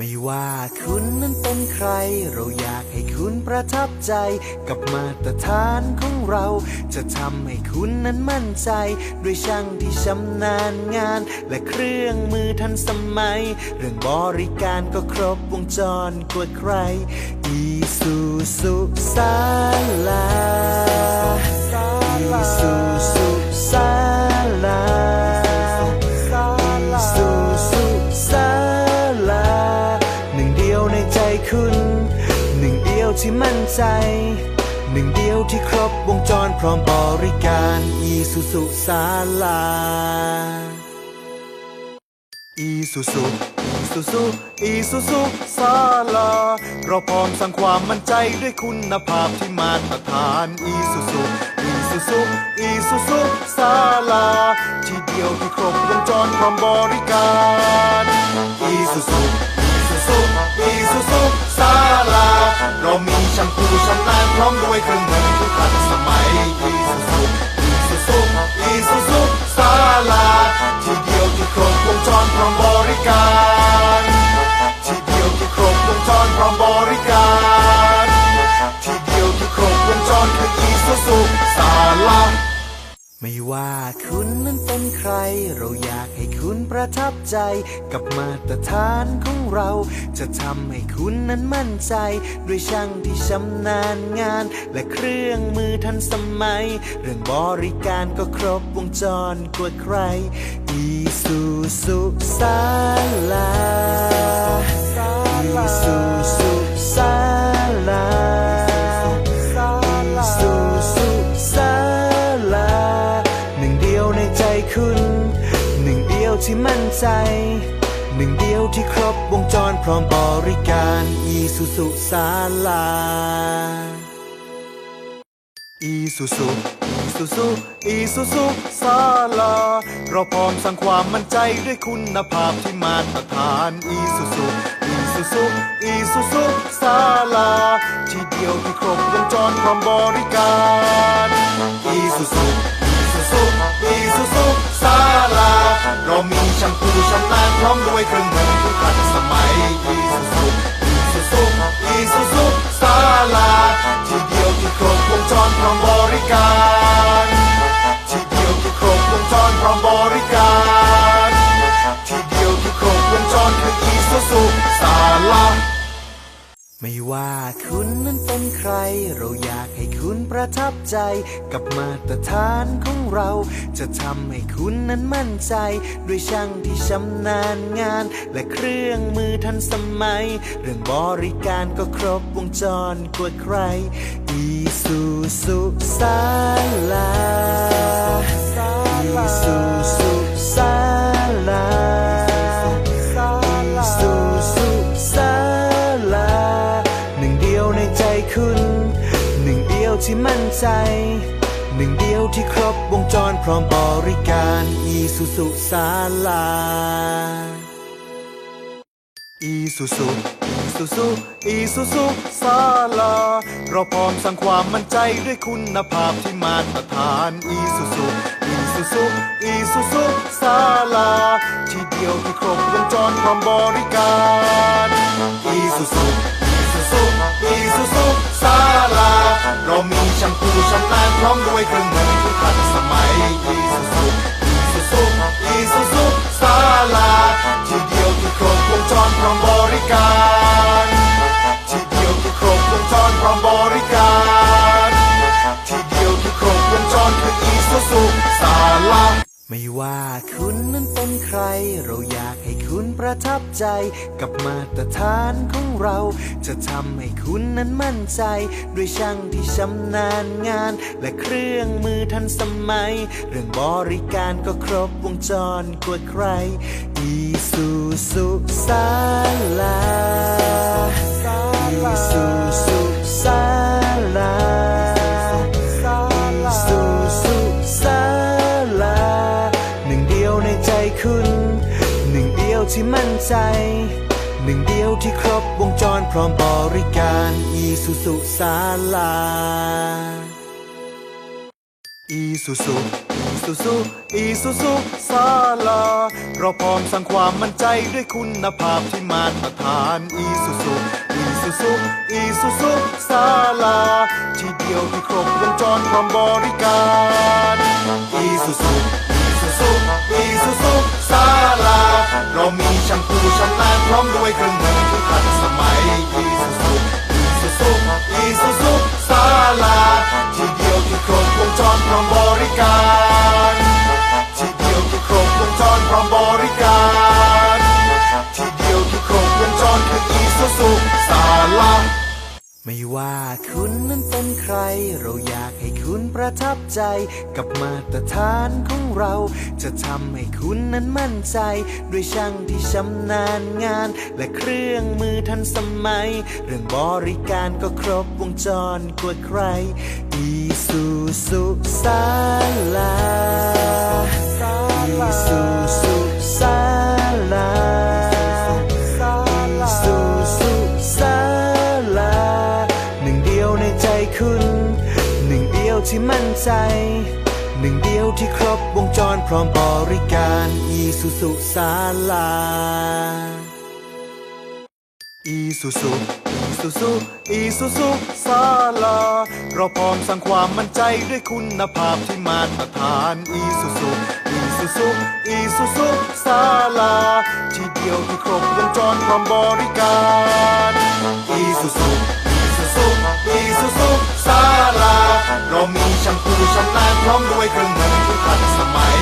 ไม่ว่าคุณนั้นเป็นใคร เราอยากให้คุณประทับใจ กับมาตรฐานของเรา จะทำให้คุณนั้นมั่นใจ ด้วยช่างที่ชำนาญงาน และเครื่องมือทันสมัย เรื่องบริการก็ครบวงจรกว่าใคร อีซูซุซาลา ที่มั่นใจ หนึ่งเดียวที่ครบวงจรพร้อมบริการอีซูซุซาลาอีซูซูอีซูซูอีซูซูซาลา เราพร้อมสร้างความมั่นใจด้วยคุณภาพที่มาตรฐานอีซูซูอีซูซูอีซูซูซาลา ที่เดียวที่ครบวงจรพร้อมบริการ พร้อมด้วยเครื่องมือที่ทันสมัยอีซูซุอีซูซุอีซูซุซาลาที่เดียวที่ครบวงจรพร้อมบริการ ไม่ว่าคุณนั้นเป็นใคร เราอยากให้คุณประทับใจ กับมาตรฐานของเรา จะทำให้คุณนั้นมั่นใจ ด้วยช่างที่ชำนาญงาน และเครื่องมือทันสมัย เรื่องบริการก็ครบวงจรกว่าใคร อีซูซุซาลาอีซูซุซา ที่มั่นใจ หนึ่งเดียวที่ครบวงจรพร้อมบริการอีซูซุซาลาอีซูซูอีซูซูอีซูซูซาลา เราพร้อมสร้างความมั่นใจด้วยคุณภาพที่มาตรฐานอีซูซูอีซูซูอีซูซูซาลา ที่เดียวที่ครบวงจรพร้อมบริการอีซูซูอีซูซูอีซูซูซา ลา เรามีชมพูชำนาญพร้อมด้วยเครื่องมือที่ทันสมัย ไม่ว่าคุณนั้นเป็นใคร เราอยากให้คุณประทับใจ กับมาตรฐานของเรา จะทำให้คุณนั้นมั่นใจ ด้วยช่างที่ชำนาญงาน และเครื่องมือทันสมัย เรื่องบริการก็ครบวงจรกว่าใคร อีซูซุซาลาอีซูซุ ที่ครบวงจรพร้อมบริการอีซูซุซาลาอีซูซูอีซูซูอีซูซูซาลา เราพร้อมสร้างความมั่นใจด้วยคุณภาพที่มาตรฐานอีซูซูอีซูซูอีซูซูซาลา ที่เดียวที่ครบวงจรพร้อมบริการอีซูซูอีซูซูอีซูซูซาลา ช่างผู้ชำนาญพร้อมด้วยเครื่องมือที่ทันสมัย ไม่ว่าคุณนั้นเป็นใคร เราอยากให้คุณประทับใจ กับมาตรฐานของเรา จะทำให้คุณนั้นมั่นใจ ด้วยช่างที่ชำนาญงาน และเครื่องมือทันสมัย เรื่องบริการก็ครบวงจรกว่าใครอีซูซุสาย ที่มั่นใจ หนึ่งเดียวที่ครบวงจรพร้อมบริการอีซูซุซาลาอีซูซูอีซูซูอีซูซูซาลา เราพร้อมสร้างความมั่นใจด้วยคุณภาพที่มาตรฐานอีซูซูอีซูซูอีซูซูซาลา ที่เดียวที่ครบวงจรพร้อมบริการอีซูซู วยเครื่องมือที่ทันสมัยอีซูซูอีซูซูอีซูซูซาลา ที่เดียวที่ครบวงจรพร้อมบริการ ที่เดียวที่ครบวงจรพร้อมบริการ ที่เดียวที่ครบวงจรคืออีซูซูซาลา ไม่ว่าคุณนั้นเป็นใคร เราอยากให้ คุณประทับใจ กับมาตรฐานของเรา จะทำให้คุณนั้นมั่นใจ ด้วยช่างที่ชำนาญงาน และเครื่องมือทันสมัย เรื่องบริการก็ครบวงจรกว่าใคร อีซูซูซาลาอีซูซูซา ที่มั่นใจ หนึ่งเดียวที่ครบวงจรพร้อมบริการอีซูซูซาลาอีซูซูอีซูซูอีซูซูซาลา เราพร้อมสร้างความมั่นใจด้วยคุณภาพที่มาตรฐานอีซูซูอีซูซูอีซูซูซาลา ที่เดียวที่ครบวงจรพร้อมบริการอีซูซู แชมพูชำนาญพร้อมด้วยเครื่องมือที่ทันสมัย